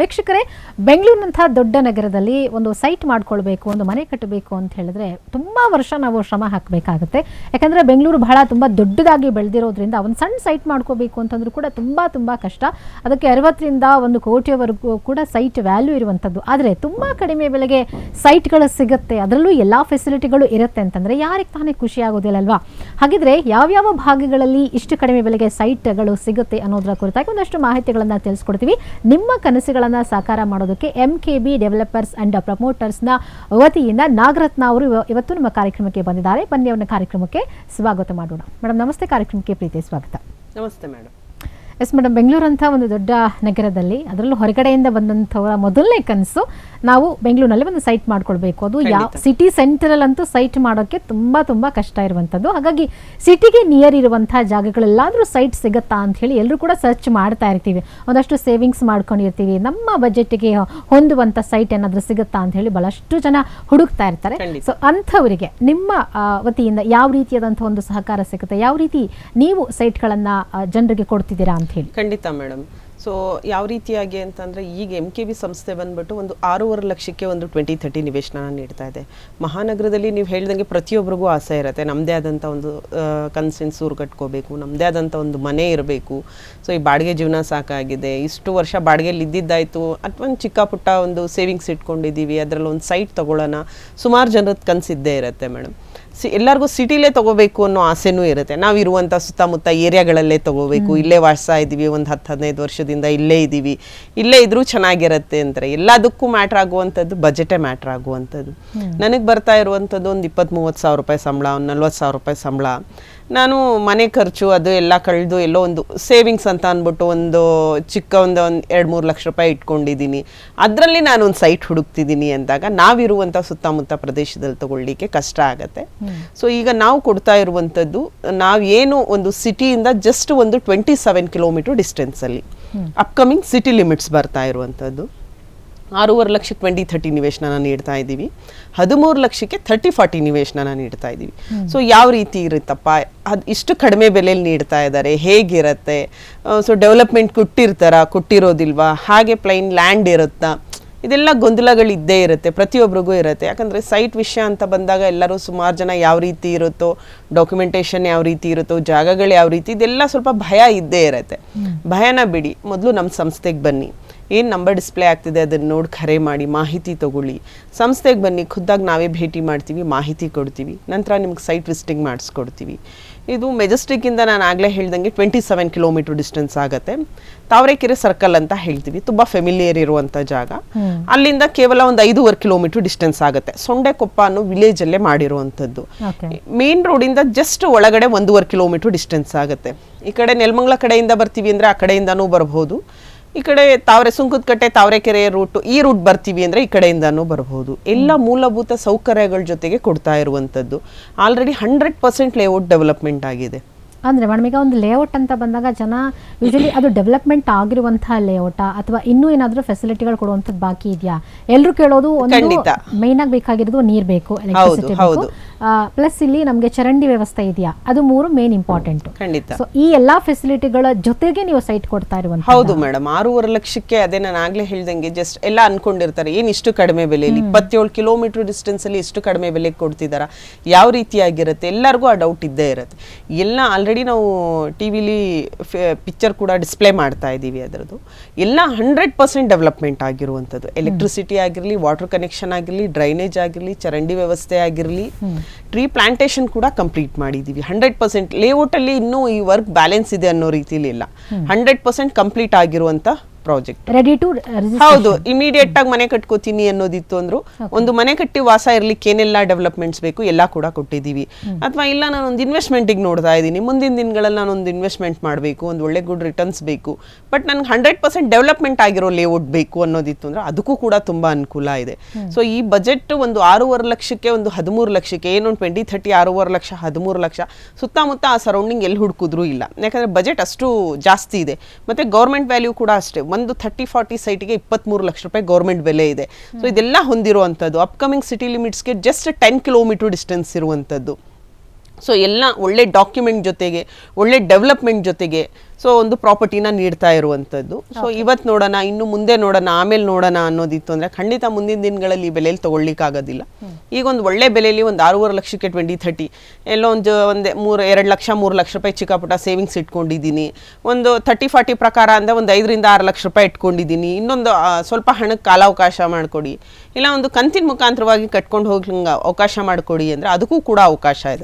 ವೀಕ್ಷಕರೇ ಬೆಂಗಳೂರಿನಂತಹ ದೊಡ್ಡ ನಗರದಲ್ಲಿ ಒಂದು ಸೈಟ್ ಮಾಡ್ಕೊಳ್ಬೇಕು, ಒಂದು ಮನೆ ಕಟ್ಟಬೇಕು ಅಂತ ಹೇಳಿದ್ರೆ ತುಂಬಾ ವರ್ಷ ನಾವು ಶ್ರಮ ಹಾಕಬೇಕಾಗುತ್ತೆ. ಯಾಕಂದ್ರೆ ಬೆಂಗಳೂರು ಬಹಳ ತುಂಬಾ ದೊಡ್ಡದಾಗಿ ಬೆಳೆದಿರೋದ್ರಿಂದ ಒಂದು ಸಣ್ಣ ಸೈಟ್ ಮಾಡ್ಕೋಬೇಕು ಅಂತಂದ್ರೂ ಕೂಡ ತುಂಬಾ ತುಂಬಾ ಕಷ್ಟ. ಅದಕ್ಕೆ ಅರವತ್ತರಿಂದ ಒಂದು ಕೋಟಿಯವರೆಗೂ ಕೂಡ ಸೈಟ್ ವ್ಯಾಲ್ಯೂ ಇರುವಂಥದ್ದು. ಆದರೆ ತುಂಬಾ ಕಡಿಮೆ ಬೆಲೆಗೆ ಸೈಟ್ಗಳು ಸಿಗುತ್ತೆ. ಅದರಲ್ಲೂ ಎಲ್ಲಾ ಫೆಸಿಲಿಟಿಗಳು ಇರುತ್ತೆ ಅಂತಂದ್ರೆ ಯಾರಿಗೆ ತಾನೇ ಖುಷಿ ಆಗೋದಿಲ್ಲ ಅಲ್ವಾ? ಹಾಗಿದ್ರೆ ಯಾವ್ಯಾವ ಭಾಗಗಳಲ್ಲಿ ಇಷ್ಟು ಕಡಿಮೆ ಬೆಲೆಗೆ ಸೈಟ್ಗಳು ಸಿಗುತ್ತೆ ಅನ್ನೋದರ ಕುರಿತಾಗಿ ಒಂದಷ್ಟು ಮಾಹಿತಿಗಳನ್ನ ತಿಳಿಸ್ಕೊಡ್ತೀವಿ. ನಿಮ್ಮ ಕನಸುಗಳನ್ನ ಸಾಕಾರ ಮಾಡೋದಕ್ಕೆ M K B developers and ಪ್ರಮೋಟರ್ಸ್ನ ವತಿಯಿಂದ ನಾಗರತ್ನ ಅವರು ಇವತ್ತು ನಮ್ಮ ಕಾರ್ಯಕ್ರಮಕ್ಕೆ ಬಂದಿದ್ದಾರೆ. ಬನ್ನಿ ಕಾರ್ಯಕ್ರಮಕ್ಕೆ ಸ್ವಾಗತ ಮಾಡೋಣ. ಮೇಡಮ್ ನಮಸ್ತೆ. ಕಾರ್ಯಕ್ರಮಕ್ಕೆ ಪ್ರೀತಿ ಸ್ವಾಗತ. ನಮಸ್ತೆ ಮೇಡಮ್ ಎಸ್ ಮೇಡಮ್ ಬೆಂಗಳೂರು ಅಂತ ಒಂದು ದೊಡ್ಡ ನಗರದಲ್ಲಿ ಅದರಲ್ಲೂ ಹೊರಗಡೆಯಿಂದ ಬಂದಂಥವರ ಮೊದಲನೇ ಕನಸು ನಾವು ಬೆಂಗಳೂರಿನಲ್ಲಿ ಒಂದು ಸೈಟ್ ಮಾಡ್ಕೊಳ್ಬೇಕು. ಅದು ಯಾವ ಸಿಟಿ ಸೆಂಟರಲ್ಲಂತೂ ಸೈಟ್ ಮಾಡೋಕ್ಕೆ ತುಂಬಾ ತುಂಬಾ ಕಷ್ಟ ಇರುವಂಥದ್ದು. ಹಾಗಾಗಿ ಸಿಟಿಗೆ ನಿಯರ್ ಇರುವಂತಹ ಜಾಗಗಳೆಲ್ಲಾದ್ರೂ ಸೈಟ್ ಸಿಗುತ್ತಾ ಅಂತ ಹೇಳಿ ಎಲ್ಲರೂ ಕೂಡ ಸರ್ಚ್ ಮಾಡ್ತಾ ಇರ್ತೀವಿ. ಒಂದಷ್ಟು ಸೇವಿಂಗ್ಸ್ ಮಾಡ್ಕೊಂಡಿರ್ತೀವಿ. ನಮ್ಮ ಬಜೆಟ್ಗೆ ಹೊಂದುವಂಥ ಸೈಟ್ ಏನಾದರೂ ಸಿಗುತ್ತಾ ಅಂತ ಹೇಳಿ ಬಹಳಷ್ಟು ಜನ ಹುಡುಕ್ತಾ ಇರ್ತಾರೆ. ಸೊ ಅಂಥವರಿಗೆ ನಿಮ್ಮ ವತಿಯಿಂದ ಯಾವ ರೀತಿಯಾದಂಥ ಒಂದು ಸಹಕಾರ ಸಿಗುತ್ತೆ? ಯಾವ ರೀತಿ ನೀವು ಸೈಟ್ಗಳನ್ನ ಜನರಿಗೆ ಕೊಡ್ತಿದ್ದೀರಾ ಅಂತ ಹೇಳಿ ಖಂಡಿತ ಮೇಡಮ್. ಸೊ ಯಾವ ರೀತಿಯಾಗಿ ಅಂತಂದರೆ, ಈಗ ಎಂ ಕೆ ಬಿ ಸಂಸ್ಥೆ ಬಂದ್ಬಿಟ್ಟು ಒಂದು ಆರೂವರೆ ಲಕ್ಷಕ್ಕೆ ಒಂದು ಟ್ವೆಂಟಿ ಥರ್ಟಿ ನಿವೇಶನ ನೀಡ್ತಾ ಇದೆ. ಮಹಾನಗರದಲ್ಲಿ ನೀವು ಹೇಳ್ದಂಗೆ ಪ್ರತಿಯೊಬ್ಬರಿಗೂ ಆಸೆ ಇರುತ್ತೆ. ನಮ್ಮದೇ ಆದಂಥ ಒಂದು ಕನ್ಸಿನ ಸೂರು ಕಟ್ಕೋಬೇಕು ನಮ್ಮದೇ ಆದಂಥ ಒಂದು ಮನೆ ಇರಬೇಕು. ಸೊ ಈ ಬಾಡಿಗೆ ಜೀವನ ಸಾಕಾಗಿದೆ. ಇಷ್ಟು ವರ್ಷ ಬಾಡಿಗೆಯಲ್ಲಿ ಇದ್ದಿದ್ದಾಯಿತು. ಅಥವಾ ಒಂದು ಚಿಕ್ಕ ಪುಟ್ಟ ಒಂದು ಸೇವಿಂಗ್ಸ್ ಇಟ್ಕೊಂಡಿದ್ದೀವಿ. ಅದರಲ್ಲಿ ಒಂದು ಸೈಟ್ ತೊಗೊಳ್ಳೋಣ. ಸುಮಾರು ಜನರದ್ದು ಕನಸಿದ್ದೇ ಇರುತ್ತೆ ಮೇಡಮ್. ಸಿ ಎಲ್ಲರಿಗೂ ಸಿಟಿಲೇ ತಗೋಬೇಕು ಅನ್ನೋ ಆಸೆನೂ ಇರುತ್ತೆ. ನಾವು ಇರುವಂಥ ಸುತ್ತಮುತ್ತ ಏರಿಯಾಗಳಲ್ಲೇ ತಗೋಬೇಕು. ಇಲ್ಲೇ ವಾಸ ಇದ್ದೀವಿ ಒಂದು ಹತ್ತು ಹದಿನೈದು ವರ್ಷದಿಂದ ಇಲ್ಲೇ ಇದ್ದೀವಿ. ಇಲ್ಲೇ ಇದ್ರೂ ಚೆನ್ನಾಗಿರುತ್ತೆ ಅಂತಾರೆ ಎಲ್ಲದಕ್ಕೂ ಮ್ಯಾಟ್ರ್ ಆಗುವಂಥದ್ದು ಬಜೆಟೇ ಮ್ಯಾಟ್ರ್ ಆಗುವಂಥದ್ದು. ನನಗೆ ಬರ್ತಾ ಇರುವಂಥದ್ದು ಒಂದು ಇಪ್ಪತ್ತು ಮೂವತ್ತು ಸಾವಿರ ರೂಪಾಯಿ ಸಂಬಳ ಒಂದು ನಲ್ವತ್ತು ಸಾವಿರ ರೂಪಾಯಿ ಸಂಬಳ. ನಾನು ಮನೆ ಖರ್ಚು ಅದು ಎಲ್ಲ ಕಳೆದು ಎಲ್ಲೋ ಒಂದು ಸೇವಿಂಗ್ಸ್ ಅಂತ ಅಂದ್ಬಿಟ್ಟು ಒಂದು ಚಿಕ್ಕ ಒಂದು ಒಂದು ಎರಡು ಮೂರು ಲಕ್ಷ ರೂಪಾಯಿ ಇಟ್ಕೊಂಡಿದ್ದೀನಿ. ಅದರಲ್ಲಿ ನಾನು ಒಂದು ಸೈಟ್ ಹುಡುಕ್ತಿದ್ದೀನಿ ಅಂದಾಗ ನಾವಿರುವಂಥ ಸುತ್ತಮುತ್ತ ಪ್ರದೇಶದಲ್ಲಿ ತಗೊಳ್ಳಿಕ್ಕೆ ಕಷ್ಟ ಆಗತ್ತೆ. ಸೊ ಈಗ ನಾವು ಕೊಡ್ತಾ ಇರುವಂಥದ್ದು, ನಾವು ಏನು ಒಂದು ಸಿಟಿಯಿಂದ ಜಸ್ಟ್ ಒಂದು ಟ್ವೆಂಟಿ ಸೆವೆನ್ ಕಿಲೋಮೀಟರ್ ಡಿಸ್ಟೆನ್ಸಲ್ಲಿ ಅಪ್ಕಮಿಂಗ್ ಸಿಟಿ ಲಿಮಿಟ್ಸ್ ಬರ್ತಾ ಇರುವಂಥದ್ದು. ಆರೂವರೆ ಲಕ್ಷ ಟ್ವೆಂಟಿ ಥರ್ಟಿ ನಿವೇಶನ ನೀಡ್ತಾ ಇದ್ದೀವಿ. ಹದಿಮೂರು ಲಕ್ಷಕ್ಕೆ ಥರ್ಟಿ ಫಾರ್ಟಿ ನಿವೇಶನ ನೀಡ್ತಾ ಇದ್ದೀವಿ. ಸೊ ಯಾವ ರೀತಿ ಇರುತ್ತಪ್ಪ? ಅದು ಇಷ್ಟು ಕಡಿಮೆ ಬೆಲೆಯಲ್ಲಿ ನೀಡ್ತಾ ಇದ್ದಾರೆ ಹೇಗಿರುತ್ತೆ? ಸೊ ಡೆವಲಪ್ಮೆಂಟ್ ಕೊಟ್ಟಿರ್ತಾರ? ಕೊಟ್ಟಿರೋದಿಲ್ವಾ? ಹಾಗೆ ಪ್ಲೈನ್ ಲ್ಯಾಂಡ್ ಇರುತ್ತಾ? ಇದೆಲ್ಲ ಗೊಂದಲಗಳು ಇದ್ದೇ ಇರುತ್ತೆ ಪ್ರತಿಯೊಬ್ಬರಿಗೂ ಇರುತ್ತೆ. ಯಾಕಂದರೆ ಸೈಟ್ ವಿಷಯ ಅಂತ ಬಂದಾಗ ಎಲ್ಲರೂ ಸುಮಾರು ಜನ ಯಾವ ರೀತಿ ಇರುತ್ತೋ ಡಾಕ್ಯುಮೆಂಟೇಷನ್ ಯಾವ ರೀತಿ ಇರುತ್ತೋ ಜಾಗಗಳು ಯಾವ ರೀತಿ ಇದೆಲ್ಲ ಸ್ವಲ್ಪ ಭಯ ಇದ್ದೇ ಇರುತ್ತೆ. ಭಯನ ಬಿಡಿ ಮೊದಲು ನಮ್ಮ ಸಂಸ್ಥೆಗೆ ಬನ್ನಿ. ಏನು ನಂಬರ್ ಡಿಸ್ಪ್ಲೇ ಆಗ್ತಿದೆ ಅದನ್ನು ನೋಡಿ ಕರೆ ಮಾಡಿ ಮಾಹಿತಿ ತಗೊಳ್ಳಿ. ಸಂಸ್ಥೆಗೆ ಬನ್ನಿ ಖುದ್ದಾಗಿ ನಾವೇ ಭೇಟಿ ಮಾಡ್ತೀವಿ ಮಾಹಿತಿ ಕೊಡ್ತೀವಿ. ನಂತರ ನಿಮ್ಗೆ ಸೈಟ್ ವಿಸಿಟಿಂಗ್ ಮಾಡಿಸ್ಕೊಡ್ತೀವಿ. ಇದು ಮೆಜೆಸ್ಟಿಕ್ಕಿಂದ ನಾನು ಆಗಲೇ ಹೇಳ್ದಂಗೆ ಟ್ವೆಂಟಿ ಸೆವೆನ್ ಕಿಲೋಮೀಟರ್ ಡಿಸ್ಟೆನ್ಸ್ ಆಗುತ್ತೆ. ತಾವರೆಕೆರೆ ಸರ್ಕಲ್ ಅಂತ ಹೇಳ್ತೀವಿ. ತುಂಬ ಫೆಮಿಲಿಯರ್ ಇರುವಂಥ ಜಾಗ. ಅಲ್ಲಿಂದ ಕೇವಲ ಒಂದು ಐದೂವರೆ ಕಿಲೋಮೀಟರ್ ಡಿಸ್ಟೆನ್ಸ್ ಆಗುತ್ತೆ. ಸೊಂಡೆಕೊಪ್ಪ ಅನ್ನೋ ವಿಲೇಜಲ್ಲೇ ಮಾಡಿರುವಂಥದ್ದು. ಮೇನ್ ರೋಡಿಂದ ಜಸ್ಟ್ ಒಳಗಡೆ ಒಂದೂವರೆ ಕಿಲೋಮೀಟರ್ ಡಿಸ್ಟೆನ್ಸ್ ಆಗುತ್ತೆ. ಈ ಕಡೆ ನೆಲಮಂಗ್ಲ ಕಡೆಯಿಂದ ಬರ್ತೀವಿ ಅಂದರೆ ಆ ಕಡೆಯಿಂದನೂ ಬರ್ಬೋದು. ಈ ಕಡೆ ತಾವರೆ ಸುಂಕದಕಟ್ಟೆ ತಾವರೆಕೆರೆ ರೂಟ್ ಈ ರೂಟ್ ಬರ್ತೀವಿ ಅಂದರೆ ಈ ಕಡೆಯಿಂದನೂ ಬರಬಹುದು ಎಲ್ಲ ಮೂಲಭೂತ ಸೌಕರ್ಯಗಳ ಜೊತೆಗೆ ಕೊಡ್ತಾ ಇರುವಂಥದ್ದು. Already hundred percent layout development ಆಗಿದೆ. ಅಂದ್ರೆ ಮೇಡಮ್ ಈಗ ಒಂದು ಲೇಔಟ್ ಅಂತ ಬಂದಾಗ ಜನ ಯೂಶಲಿ ಅದು ಡೆವಲಪ್ಮೆಂಟ್ ಆಗಿರುವಂತಹ ಲೇಔಟ ಅಥವಾ ಇನ್ನೂ ಏನಾದರೂ ಫೆಸಿಲಿಟಿಗಳು ಕೊಡುವಂಥದ್ದು ಬಾಕಿ ಇದೆಯಾ? ಎಲ್ಲರೂ ಕೇಳೋದು ಒಂದು. ಮೈನ್ ಆಗಿ ಬೇಕಾಗಿರೋದು ನೀರ್ ಬೇಕು ಎಲೆಕ್ಟ್ರಿಸಿಟಿ. ಬೇಕು. ಪ್ಲಸ್ ಇಲ್ಲಿ ನಮಗೆ ಚರಂಡಿ ವ್ಯವಸ್ಥೆ ಇದೆಯಾ? ಅದು ಮೂರು ಮೇನ್ ಇಂಪಾರ್ಟೆಂಟ್ ಖಂಡಿತ. ಸೊ ಈ ಎಲ್ಲಾ ಫೆಸಿಲಿಟಿಗಳ ಜೊತೆಗೆ ನೀವು ಸೈಟ್ ಕೊಡ್ತಾ ಇರುವಂತ ಹೌದು ಮೇಡಮ್. ಆರೂವರೆ ಲಕ್ಷಕ್ಕೆ ಅದೇ ನಾನು ಆಗ್ಲೇ ಹೇಳ್ದಂಗೆ ಜಸ್ಟ್ ಎಲ್ಲ ಅನ್ಕೊಂಡಿರ್ತಾರೆ. ಏನ್ ಇಷ್ಟು ಕಡಿಮೆ ಬೆಲೆಯಲ್ಲಿ ಇಪ್ಪತ್ತೇಳು ಕಿಲೋಮೀಟರ್ ಡಿಸ್ಟೆನ್ಸ್ ಅಲ್ಲಿ ಇಷ್ಟು ಕಡಿಮೆ ಬೆಲೆಗೆ ಕೊಡ್ತಿದಾರ? ಯಾವ ರೀತಿಯಾಗಿರುತ್ತೆ? ಎಲ್ಲರಿಗೂ ಆ ಡೌಟ್ ಇದ್ದೇ ಇರುತ್ತೆ. ಎಲ್ಲ ಆಲ್ರೆಡಿ ನಾವು ಟಿವಿಲಿ ಪಿಕ್ಚರ್ ಕೂಡ ಡಿಸ್ಪ್ಲೇ ಮಾಡ್ತಾ ಇದ್ದೀವಿ ಅದರದ್ದು. ಎಲ್ಲ ಹಂಡ್ರೆಡ್ ಪರ್ಸೆಂಟ್ ಡೆವಲಪ್ಮೆಂಟ್ ಆಗಿರುವಂಥದ್ದು. ಎಲೆಕ್ಟ್ರಿಸಿಟಿ ಆಗಿರಲಿ ವಾಟರ್ ಕನೆಕ್ಷನ್ ಆಗಿರಲಿ ಡ್ರೈನೇಜ್ ಆಗಿರಲಿ ಚರಂಡಿ ವ್ಯವಸ್ಥೆ ಆಗಿರಲಿ ಟ್ರೀ ಪ್ಲಾಂಟೇಶನ್ ಕೂಡ ಕಂಪ್ಲೀಟ್ ಮಾಡಿದ್ದೀವಿ. ಹಂಡ್ರೆಡ್ ಪರ್ಸೆಂಟ್ ಲೇಔಟಲ್ಲಿ ಇನ್ನೂ ಈ ವರ್ಕ್ ಬ್ಯಾಲೆನ್ಸ್ ಇದೆ ಅನ್ನೋ ರೀತಿಯಲ್ಲಿ ಇಲ್ಲ. ಹಂಡ್ರೆಡ್ ಪರ್ಸೆಂಟ್ ಕಂಪ್ಲೀಟ್ ಆಗಿರುವಂಥ ಪ್ರಾಜೆಕ್ಟ್ ರೆಡಿ ಟು ಹೌದು ಇಮಿಡಿಯೇಟ್ ಆಗಿ ಮನೆ ಕಟ್ಕೋತೀನಿ ಅನ್ನೋದಿತ್ತು ಅಂದ್ರು. ಒಂದು ಮನೆ ಕಟ್ಟಿ ವಾಸ ಇರ್ಲಿಕ್ಕೆ ಏನೆಲ್ಲ ಡೆವಲಪ್ಮೆಂಟ್ಸ್ ಬೇಕು ಎಲ್ಲ ಕೂಡ ಕೊಟ್ಟಿದ್ದೀವಿ. ಅಥವಾ ಇಲ್ಲ ನಾನು ಒಂದು ಇನ್ವೆಸ್ಟ್ಮೆಂಟಿಗೆ ನೋಡ್ತಾ ಇದ್ದೀನಿ. ಮುಂದಿನ ದಿನಗಳಲ್ಲಿ ನಾನು ಒಂದು ಇನ್ವೆಸ್ಟ್ಮೆಂಟ್ ಮಾಡಬೇಕು ಒಂದು ಒಳ್ಳೆ ಗುಡ್ ರಿಟರ್ನ್ಸ್ ಬೇಕು. ಬಟ್ ನನಗೆ ಹಂಡ್ರೆಡ್ ಪರ್ಸೆಂಟ್ ಡೆವಲಪ್ಮೆಂಟ್ ಆಗಿರೋ ಲೇಔಟ್ ಬೇಕು ಅನ್ನೋದಿತ್ತು ಅಂದ್ರೆ ಅದಕ್ಕೂ ಕೂಡ ತುಂಬಾ ಅನುಕೂಲ ಇದೆ. ಸೊ ಈ ಬಜೆಟ್ ಒಂದು ಆರೂವರೆ ಲಕ್ಷಕ್ಕೆ ಒಂದು ಹದಿಮೂರು ಲಕ್ಷಕ್ಕೆ ಏನೊಂದು ಟ್ವೆಂಟಿ ಥರ್ಟಿ ಆರೂವರೆ ಲಕ್ಷ ಹದಿಮೂರು ಲಕ್ಷ ಸುತ್ತಮುತ್ತ ಆ ಸರೌಂಡಿಂಗ್ ಎಲ್ಲಿ ಹುಡುಕಿದ್ರು ಇಲ್ಲ. ಯಾಕಂದ್ರೆ ಬಜೆಟ್ ಅಷ್ಟು ಜಾಸ್ತಿ ಇದೆ. ಮತ್ತೆ ಗೌರ್ಮೆಂಟ್ ವ್ಯಾಲ್ಯೂ ಕೂಡ ಅಷ್ಟೇ. ಒಂದು ಥರ್ಟಿ ಫಾರ್ಟಿ ಸೈಟಿಗೆ ಇಪ್ಪತ್ತ್ಮೂರು ಲಕ್ಷ ರೂಪಾಯಿ ಗೌರ್ಮೆಂಟ್ ಬೆಲೆ ಇದೆ. ಸೊ ಇದೆಲ್ಲ ಹೊಂದಿರುವಂಥದ್ದು ಅಪ್ಕಮಿಂಗ್ ಸಿಟಿ ಲಿಮಿಟ್ಸ್ಗೆ ಜಸ್ಟ್ ಟೆನ್ ಕಿಲೋಮೀಟರ್ ಡಿಸ್ಟೆನ್ಸ್ ಇರುವಂಥದ್ದು. ಸೊ ಎಲ್ಲ ಒಳ್ಳೆ ಡಾಕ್ಯುಮೆಂಟ್ ಜೊತೆಗೆ ಒಳ್ಳೆ ಡೆವಲಪ್ಮೆಂಟ್ ಜೊತೆಗೆ ಸೊ ಒಂದು ಪ್ರಾಪರ್ಟಿನ ನೀಡ್ತಾ ಇರುವಂಥದ್ದು ಸೊ ಇವತ್ತು ನೋಡೋಣ ಇನ್ನು ಮುಂದೆ ನೋಡೋಣ ಆಮೇಲೆ ನೋಡೋಣ ಅನ್ನೋದಿತ್ತು ಅಂದರೆ ಖಂಡಿತ ಮುಂದಿನ ದಿನಗಳಲ್ಲಿ ಈ ಬೆಲೆಯಲ್ಲಿ ತೊಗೊಳ್ಲಿಕ್ಕಾಗೋದಿಲ್ಲ ಈಗ ಒಂದು ಒಳ್ಳೆ ಬೆಲೆಯಲ್ಲಿ ಒಂದು ಆರೂವರೆ ಲಕ್ಷಕ್ಕೆ ಟ್ವೆಂಟಿ ಥರ್ಟಿ ಎಲ್ಲೋ ಒಂದು ಒಂದು ಮೂರು ಎರಡು ಲಕ್ಷ ಮೂರು ಲಕ್ಷ ರೂಪಾಯಿ ಚಿಕ್ಕಪುಟ್ಟ ಸೇವಿಂಗ್ಸ್ ಇಟ್ಕೊಂಡಿದ್ದೀನಿ. ಒಂದು ಥರ್ಟಿ ಫಾರ್ಟಿ ಪ್ರಕಾರ ಅಂದರೆ ಒಂದು ಐದರಿಂದ ಆರು ಲಕ್ಷ ರೂಪಾಯಿ ಇಟ್ಕೊಂಡಿದ್ದೀನಿ. ಇನ್ನೊಂದು ಸ್ವಲ್ಪ ಹಣಕ್ಕೆ ಕಾಲಾವಕಾಶ ಮಾಡಿಕೊಡಿ. ಇಲ್ಲ ಒಂದು ಕಂತಿನ ಮುಖಾಂತರವಾಗಿ ಕಟ್ಕೊಂಡು ಹೋಗಿ ಅವಕಾಶ ಮಾಡಿಕೊಡಿ ಅಂದರೆ ಅದಕ್ಕೂ ಕೂಡ ಅವಕಾಶ ಇದೆ.